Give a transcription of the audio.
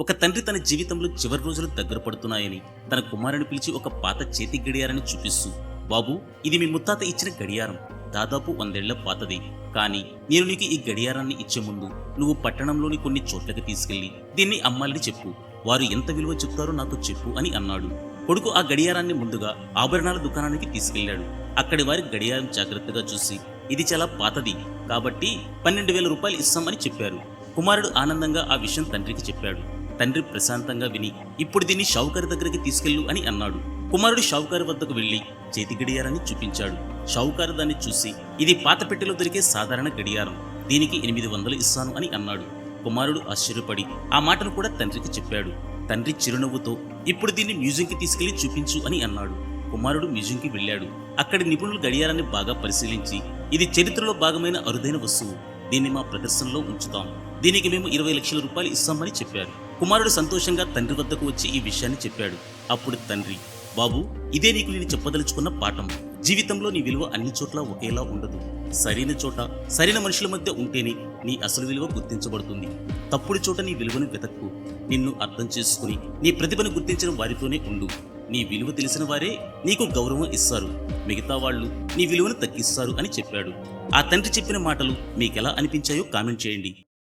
ఒక తండ్రి తన జీవితంలో చివరి రోజులు దగ్గర పడుతున్నాయని తన కుమారుని పిలిచి ఒక పాత చేతి గడియారాన్ని చూపిస్తూ బాబు ఇది మీ ముత్తాత ఇచ్చిన గడియారం. దాదాపు వందేళ్ళ పాతది. కానీ నేను నీకు ఈ గడియారాన్ని ఇచ్చే ముందు నువ్వు పట్టణంలోని కొన్ని చోట్లకి తీసుకెళ్ళి దీన్ని అమ్మాలని చెప్పు. వారు ఎంత విలువ చెప్తారో నాకు చెప్పు అని అన్నాడు. కొడుకు ఆ గడియారాన్ని ముందుగా ఆభరణాల దుకాణానికి తీసుకెళ్ళాడు అక్కడి వారి గడియారం జాగ్రత్తగా చూసి ఇది చాలా పాతది. కాబట్టి పన్నెండు వేల రూపాయలు ఇస్తామని చెప్పారు. కుమారుడు ఆనందంగా ఆ విషయం తండ్రికి చెప్పాడు. తండ్రి ప్రశాంతంగా విని ఇప్పుడు దీన్ని షావుకారి దగ్గరికి తీసుకెళ్ళు అని అన్నాడు. కుమారుడు షావుకారి వద్దకు వెళ్ళి చేతి గడియారాన్ని చూపించాడు. షావుకారు దాన్ని చూసి ఇది పాత పెట్టెలో దొరికే సాధారణ గడియారం. దీనికి ఎనిమిది వందలు ఇస్తాను అని అన్నాడు. కుమారుడు ఆశ్చర్యపడి ఆ మాటను కూడా తండ్రికి చెప్పాడు. తండ్రి చిరునవ్వుతో ఇప్పుడు దీన్ని మ్యూజియంకి తీసుకెళ్ళి చూపించు అని అన్నాడు. కుమారుడు మ్యూజియంకి వెళ్ళాడు. అక్కడి నిపుణులు గడియారాన్ని బాగా పరిశీలించి ఇది చరిత్రలో భాగమైన అరుదైన వస్తువు. దీన్ని మా ప్రదర్శనలో ఉంచుతాం. దీనికి మేము ఇరవై లక్షల రూపాయలు ఇస్తామని చెప్పారు. కుమారుడు సంతోషంగా తండ్రి వద్దకు వచ్చి ఈ విషయాన్ని చెప్పాడు. అప్పుడు తండ్రి బాబు ఇదే నీకు నేను చెప్పదలుచుకున్న పాఠం. జీవితంలో నీ విలువ అన్ని చోట్ల ఒకేలా ఉండదు. సరైన చోట సరైన మనుషుల మధ్య ఉంటేనే నీ అసలు విలువ గుర్తించబడుతుంది. తప్పుడు చోట నీ విలువను వెతక్కు. నిన్ను అర్థం చేసుకుని నీ ప్రతిభను గుర్తించిన వారితోనే ఉండు. నీ విలువ తెలిసిన వారే నీకు గౌరవం ఇస్తారు. మిగతా వాళ్ళు నీ విలువను తగ్గిస్తారు అని చెప్పాడు. ఆ తండ్రి చెప్పిన మాటలు మీకెలా అనిపించాయో కామెంట్ చేయండి.